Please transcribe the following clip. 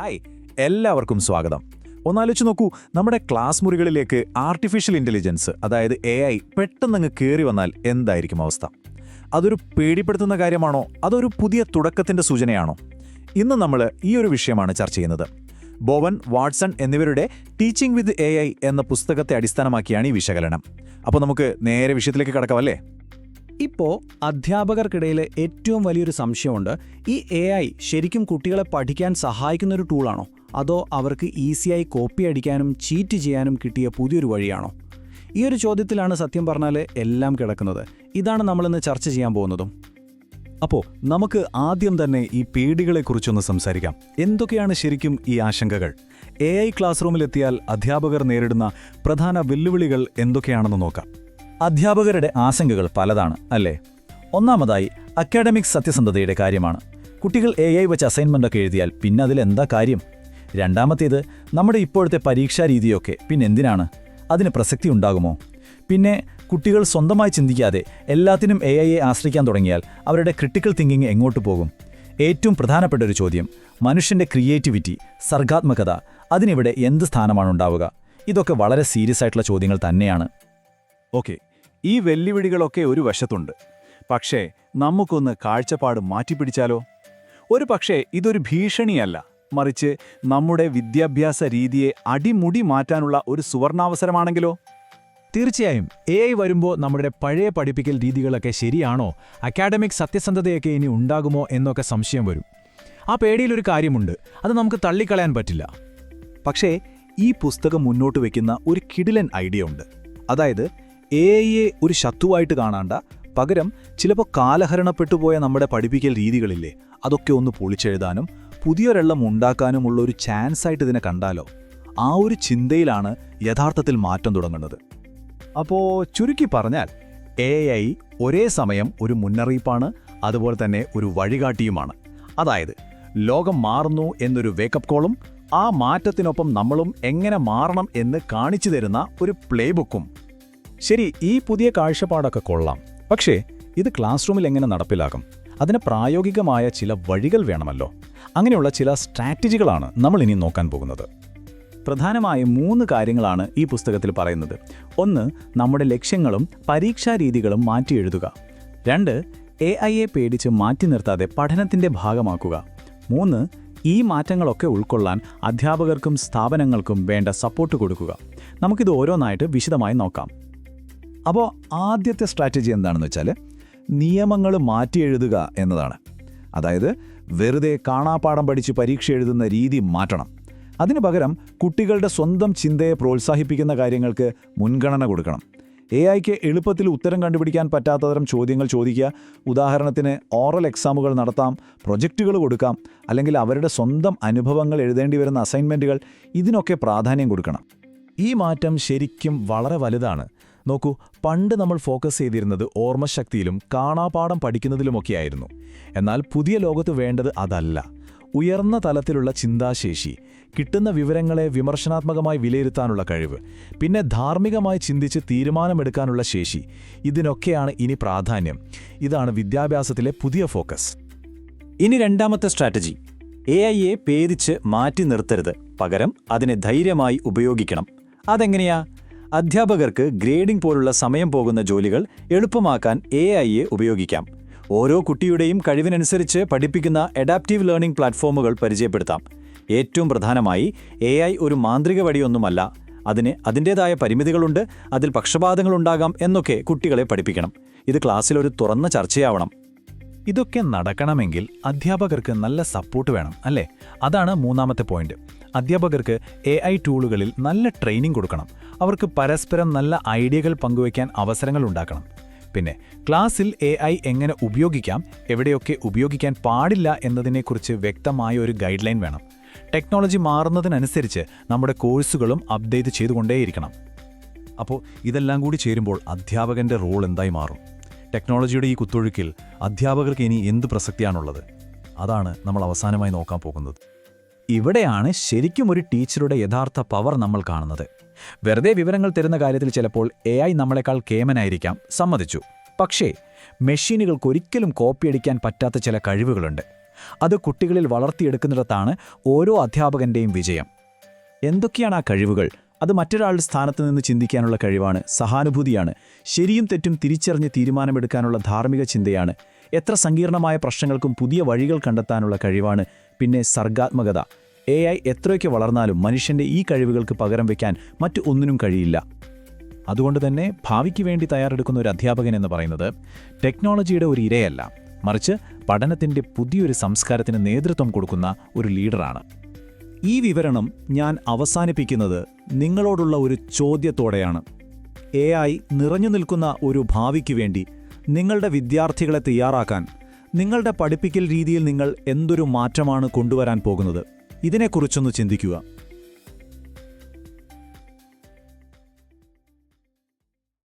Hi എല്ലാവർക്കും സ്വാഗതം. ഒന്നാലോചിച്ച് നോക്കൂ നമ്മുടെ ക്ലാസ് മുറികളിലേക്ക് ആർട്ടിഫിഷ്യൽ ഇന്റലിജൻസ് അതായത് എ ഐ പെട്ടെന്നങ്ങ് കയറി വന്നാൽ എന്തായിരിക്കും അവസ്ഥ? അതൊരു പേടിപ്പെടുത്തുന്ന കാര്യമാണോ? അതൊരു പുതിയ തുടക്കത്തിന്റെ സൂചനയാണോ? ഇന്ന് നമ്മൾ ഈ ഒരു വിഷയമാണ് ചർച്ച ചെയ്യുന്നത്. ബോവൻ വാട്സൺ എന്നിവരുടെ ടീച്ചിങ് വിത്ത് എ എന്ന പുസ്തകത്തെ അടിസ്ഥാനമാക്കിയാണ് ഈ വിശകലനം. അപ്പോൾ നമുക്ക് നേരെ വിഷയത്തിലേക്ക് കടക്കാമല്ലേ ഇപ്പോൾ അധ്യാപകർക്കിടയിൽ ഏറ്റവും വലിയൊരു സംശയമുണ്ട്. ഈ എ ഐ ശരിക്കും കുട്ടികളെ പഠിക്കാൻ സഹായിക്കുന്ന ഒരു ടൂളാണോ അതോ അവർക്ക് ഈസിയായി കോപ്പി അടിക്കാനും ചീറ്റ് ചെയ്യാനും കിട്ടിയ പുതിയൊരു വഴിയാണോ? ഈ ഒരു ചോദ്യത്തിലാണ് സത്യം പറഞ്ഞാൽ എല്ലാം കിടക്കുന്നത്. ഇതാണ് നമ്മളിന്ന് ചർച്ച ചെയ്യാൻ പോകുന്നതും. അപ്പോൾ നമുക്ക് ആദ്യം തന്നെ ഈ പേടികളെക്കുറിച്ചൊന്ന് സംസാരിക്കാം. എന്തൊക്കെയാണ് ശരിക്കും ഈ ആശങ്കകൾ? എ ഐ ക്ലാസ് റൂമിലെത്തിയാൽ അധ്യാപകർ നേരിടുന്ന പ്രധാന വെല്ലുവിളികൾ എന്തൊക്കെയാണെന്ന് നോക്കാം. അധ്യാപകരുടെ ആശങ്കകൾ പലതാണ് അല്ലേ? ഒന്നാമതായി അക്കാഡമിക് സത്യസന്ധതയുടെ കാര്യമാണ്. കുട്ടികൾ എ ഐ വെച്ച് അസൈൻമെന്റ് ഒക്കെ എഴുതിയാൽ പിന്നെ അതിലെന്താ കാര്യം? രണ്ടാമത്തേത് നമ്മുടെ ഇപ്പോഴത്തെ പരീക്ഷാ രീതിയൊക്കെ പിന്നെ എന്തിനാണ്? അതിന് പ്രസക്തി ഉണ്ടാകുമോ? പിന്നെ കുട്ടികൾ സ്വന്തമായി ചിന്തിക്കാതെ എല്ലാത്തിനും എ ഐയെ ആശ്രയിക്കാൻ തുടങ്ങിയാൽ അവരുടെ ക്രിട്ടിക്കൽ തിങ്കിങ് എങ്ങോട്ട് പോകും? ഏറ്റവും പ്രധാനപ്പെട്ട ഒരു ചോദ്യം മനുഷ്യന്റെ ക്രിയേറ്റിവിറ്റി സർഗാത്മകത അതിനിവിടെ എന്ത് സ്ഥാനമാണ് ഉണ്ടാവുക? ഇതൊക്കെ വളരെ സീരിയസ് ആയിട്ടുള്ള ചോദ്യങ്ങൾ തന്നെയാണ്. ഓക്കെ ഈ വെല്ലുവിളികളൊക്കെ ഒരു വശത്തുണ്ട്. പക്ഷേ നമുക്കൊന്ന് കാഴ്ചപ്പാട് മാറ്റിപ്പിടിച്ചാലോ? ഒരു പക്ഷേ ഇതൊരു ഭീഷണിയല്ല. മറിച്ച് നമ്മുടെ വിദ്യാഭ്യാസ രീതിയെ അടിമുടി മാറ്റാനുള്ള ഒരു സുവർണാവസരമാണെങ്കിലോ? തീർച്ചയായും. എ ഐ വരുമ്പോൾ നമ്മുടെ പഴയ പഠിപ്പിക്കൽ രീതികളൊക്കെ ശരിയാണോ? അക്കാഡമിക് സത്യസന്ധതയൊക്കെ ഇനി ഉണ്ടാകുമോ എന്നൊക്കെ സംശയം വരും. ആ പേടിയിലൊരു കാര്യമുണ്ട്. അത് നമുക്ക് തള്ളിക്കളയാൻ പറ്റില്ല. പക്ഷേ ഈ പുസ്തകം മുന്നോട്ട് വയ്ക്കുന്ന ഒരു കിടിലൻ ഐഡിയ ഉണ്ട്. അതായത് എ ഐയെ ഒരു ശത്രുവായിട്ട് കാണാണ്ട. പകരം ചിലപ്പോൾ കാലഹരണപ്പെട്ടുപോയ നമ്മുടെ പഠിപ്പിക്കൽ രീതികളില്ലേ അതൊക്കെ ഒന്ന് പൊളിച്ചെഴുതാനും പുതിയൊരെള്ളം ഉണ്ടാക്കാനുമുള്ള ഒരു ചാൻസ് ആയിട്ട് ഇതിനെ കണ്ടാലോ? ആ ഒരു ചിന്തയിലാണ് യഥാർത്ഥത്തിൽ മാറ്റം തുടങ്ങുന്നത്. അപ്പോൾ ചുരുക്കി പറഞ്ഞാൽ എ ഐ ഒരേ സമയം ഒരു മുന്നറിയിപ്പാണ് അതുപോലെ തന്നെ ഒരു വഴികാട്ടിയുമാണ്. അതായത് ലോകം മാറുന്നു എന്നൊരു വേക്കപ്പ് കോളും ആ മാറ്റത്തിനൊപ്പം നമ്മളും എങ്ങനെ മാറണം എന്ന് കാണിച്ചു തരുന്ന ഒരു പ്ലേ ബുക്കും ശരി ഈ പുതിയ കാഴ്ചപ്പാടൊക്കെ കൊള്ളാം. പക്ഷേ ഇത് ക്ലാസ് റൂമിൽ എങ്ങനെ നടപ്പിലാകും അതിന് പ്രായോഗികമായ ചില വഴികൾ വേണമല്ലോ. അങ്ങനെയുള്ള ചില സ്ട്രാറ്റജികളാണ് നമ്മൾ ഇനി നോക്കാൻ പോകുന്നത്. പ്രധാനമായും മൂന്ന് കാര്യങ്ങളാണ് ഈ പുസ്തകത്തിൽ പറയുന്നത്. ഒന്ന് നമ്മുടെ ലക്ഷ്യങ്ങളും പരീക്ഷാ രീതികളും മാറ്റി എഴുതുക. രണ്ട് എ ഐയെ പേടിച്ച് മാറ്റി നിർത്താതെ പഠനത്തിന്റെ ഭാഗമാക്കുക. മൂന്ന് ഈ മാറ്റങ്ങളൊക്കെ ഉൾക്കൊള്ളാൻ അധ്യാപകർക്കും സ്ഥാപനങ്ങൾക്കും വേണ്ട സപ്പോർട്ട് കൊടുക്കുക. നമുക്കിത് ഓരോന്നായിട്ട് വിശദമായി നോക്കാം. അപ്പോൾ ആദ്യത്തെ സ്ട്രാറ്റജി എന്താണെന്ന് വെച്ചാൽ നിയമങ്ങൾ മാറ്റി എഴുതുക എന്നതാണ്. അതായത് വെറുതെ കാണാപ്പാടം പഠിച്ച് പരീക്ഷ എഴുതുന്ന രീതി മാറ്റണം. അതിനു പകരം കുട്ടികളുടെ സ്വന്തം ചിന്തയെ പ്രോത്സാഹിപ്പിക്കുന്ന കാര്യങ്ങൾക്ക് മുൻഗണന കൊടുക്കണം. എ ഐക്ക് എളുപ്പത്തിൽ ഉത്തരം കണ്ടുപിടിക്കാൻ പറ്റാത്തതരം ചോദ്യങ്ങൾ ചോദിക്കുക ഉദാഹരണത്തിന് ഓറൽ എക്സാമുകൾ നടത്താം പ്രൊജക്റ്റുകൾ കൊടുക്കാം അല്ലെങ്കിൽ അവരുടെ സ്വന്തം അനുഭവങ്ങൾ എഴുതേണ്ടി വരുന്ന അസൈൻമെന്റുകൾ ഇതിനൊക്കെ പ്രാധാന്യം കൊടുക്കണം. ഈ മാറ്റം ശരിക്കും വളരെ വലുതാണ്. നോക്കൂ പണ്ട് നമ്മൾ ഫോക്കസ് ചെയ്തിരുന്നത് ഓർമ്മശക്തിയിലും കാണാപാഠം പഠിക്കുന്നതിലുമൊക്കെയായിരുന്നു. എന്നാൽ പുതിയ ലോകത്ത് വേണ്ടത് അതല്ല. ഉയർന്ന തലത്തിലുള്ള ചിന്താശേഷി കിട്ടുന്ന വിവരങ്ങളെ വിമർശനാത്മകമായി വിലയിരുത്താനുള്ള കഴിവ് പിന്നെ ധാർമ്മികമായി ചിന്തിച്ച് തീരുമാനമെടുക്കാനുള്ള ശേഷി. ഇതിനൊക്കെയാണ് ഇനി പ്രാധാന്യം. ഇതാണ് വിദ്യാഭ്യാസത്തിലെ പുതിയ ഫോക്കസ്. ഇനി രണ്ടാമത്തെ സ്ട്രാറ്റജി. എ ഐയെ പേരിച്ച് മാറ്റി നിർത്തരുത്. പകരം അതിനെ ധൈര്യമായി ഉപയോഗിക്കണം. അതെങ്ങനെയാ? അധ്യാപകർക്ക് ഗ്രേഡിംഗ് പോലുള്ള സമയം പോകുന്ന ജോലികൾ എളുപ്പമാക്കാൻ എ ഐയെ ഉപയോഗിക്കാം. ഓരോ കുട്ടിയുടെയും കഴിവിനനുസരിച്ച് പഠിപ്പിക്കുന്ന അഡാപ്റ്റീവ് ലേണിംഗ് പ്ലാറ്റ്ഫോമുകൾ പരിചയപ്പെടുത്താം. ഏറ്റവും പ്രധാനമായി എ ഒരു മാന്ത്രിക വടിയൊന്നുമല്ല. അതിന് അതിന്റേതായ പരിമിതികളുണ്ട് അതിൽ പക്ഷപാതങ്ങളുണ്ടാകാം എന്നൊക്കെ കുട്ടികളെ പഠിപ്പിക്കണം. ഇത് ക്ലാസ്സിലൊരു തുറന്ന ചർച്ചയാവണം. ഇതൊക്കെ നടക്കണമെങ്കിൽ അധ്യാപകർക്ക് നല്ല സപ്പോർട്ട് വേണം അല്ലേ? അതാണ് മൂന്നാമത്തെ പോയിന്റ് അധ്യാപകർക്ക് എ ഐ ടൂളുകളിൽ നല്ല ട്രെയിനിങ് കൊടുക്കണം. അവർക്ക് പരസ്പരം നല്ല ഐഡിയകൾ പങ്കുവയ്ക്കാൻ അവസരങ്ങൾ ഉണ്ടാക്കണം. പിന്നെ ക്ലാസ്സിൽ എ ഐ എങ്ങനെ ഉപയോഗിക്കാം എവിടെയൊക്കെ ഉപയോഗിക്കാൻ പാടില്ല എന്നതിനെക്കുറിച്ച് വ്യക്തമായ ഒരു ഗൈഡ് ലൈൻ വേണം. ടെക്നോളജി മാറുന്നതിനനുസരിച്ച് നമ്മുടെ കോഴ്സുകളും അപ്ഡേറ്റ് ചെയ്തുകൊണ്ടേയിരിക്കണം. അപ്പോൾ ഇതെല്ലാം കൂടി ചേരുമ്പോൾ അധ്യാപകന്റെ റോൾ എന്തായി മാറും? ടെക്നോളജിയുടെ ഈ കുത്തൊഴുക്കിൽ അധ്യാപകർക്ക് ഇനി എന്ത് പ്രസക്തിയാണുള്ളത്? അതാണ് നമ്മൾ അവസാനമായി നോക്കാൻ പോകുന്നത്. ഇവിടെയാണ് ശരിക്കും ഒരു ടീച്ചറുടെ യഥാർത്ഥ പവർ നമ്മൾ കാണുന്നത്. വെറുതെ വിവരങ്ങൾ തരുന്ന കാര്യത്തിൽ ചിലപ്പോൾ എ ഐ നമ്മളെക്കാൾ കേമനായിരിക്കാം സമ്മതിച്ചു. പക്ഷേ മെഷീനുകൾക്ക് ഒരിക്കലും കോപ്പി അടിക്കാൻ പറ്റാത്ത ചില കഴിവുകളുണ്ട്. അത് കുട്ടികളിൽ വളർത്തിയെടുക്കുന്നിടത്താണ് ഓരോ അധ്യാപകന്റെയും വിജയം. എന്തൊക്കെയാണ് ആ കഴിവുകൾ? അത് മറ്റൊരാളുടെ സ്ഥാനത്ത് നിന്ന് ചിന്തിക്കാനുള്ള കഴിവാണ് സഹാനുഭൂതിയാണ്. ശരിയും തെറ്റും തിരിച്ചറിഞ്ഞ് തീരുമാനമെടുക്കാനുള്ള ധാർമ്മിക ചിന്തയാണ്. എത്ര സങ്കീർണമായ പ്രശ്നങ്ങൾക്കും പുതിയ വഴികൾ കണ്ടെത്താനുള്ള കഴിവാണ് പിന്നെ സർഗാത്മകത. എ ഐ എത്രയൊക്കെ വളർന്നാലും മനുഷ്യന്റെ ഈ കഴിവുകൾക്ക് പകരം വയ്ക്കാൻ മറ്റു ഒന്നിനും കഴിയില്ല. അതുകൊണ്ട് തന്നെ ഭാവിക്ക് വേണ്ടി തയ്യാറെടുക്കുന്ന ഒരു അധ്യാപകൻ എന്ന് പറയുന്നത് ടെക്നോളജിയുടെ ഒരു ഇരയല്ല. മറിച്ച് പഠനത്തിന്റെ പുതിയൊരു സംസ്കാരത്തിന് നേതൃത്വം കൊടുക്കുന്ന ഒരു ലീഡറാണ്. ഈ വിവരണം ഞാൻ അവസാനിപ്പിക്കുന്നത് നിങ്ങളോടുള്ള ഒരു ചോദ്യത്തോടെയാണ്. എ ഐ നിറഞ്ഞു നിൽക്കുന്ന ഒരു ഭാവിക്ക് വേണ്ടി നിങ്ങളുടെ വിദ്യാർത്ഥികളെ തയ്യാറാക്കാൻ നിങ്ങളുടെ പഠിപ്പിക്കൽ രീതിയിൽ നിങ്ങൾ എന്തൊരു മാറ്റമാണ് കൊണ്ടുവരാൻ പോകുന്നത്? ഇതിനെക്കുറിച്ചൊന്ന് ചിന്തിക്കുക.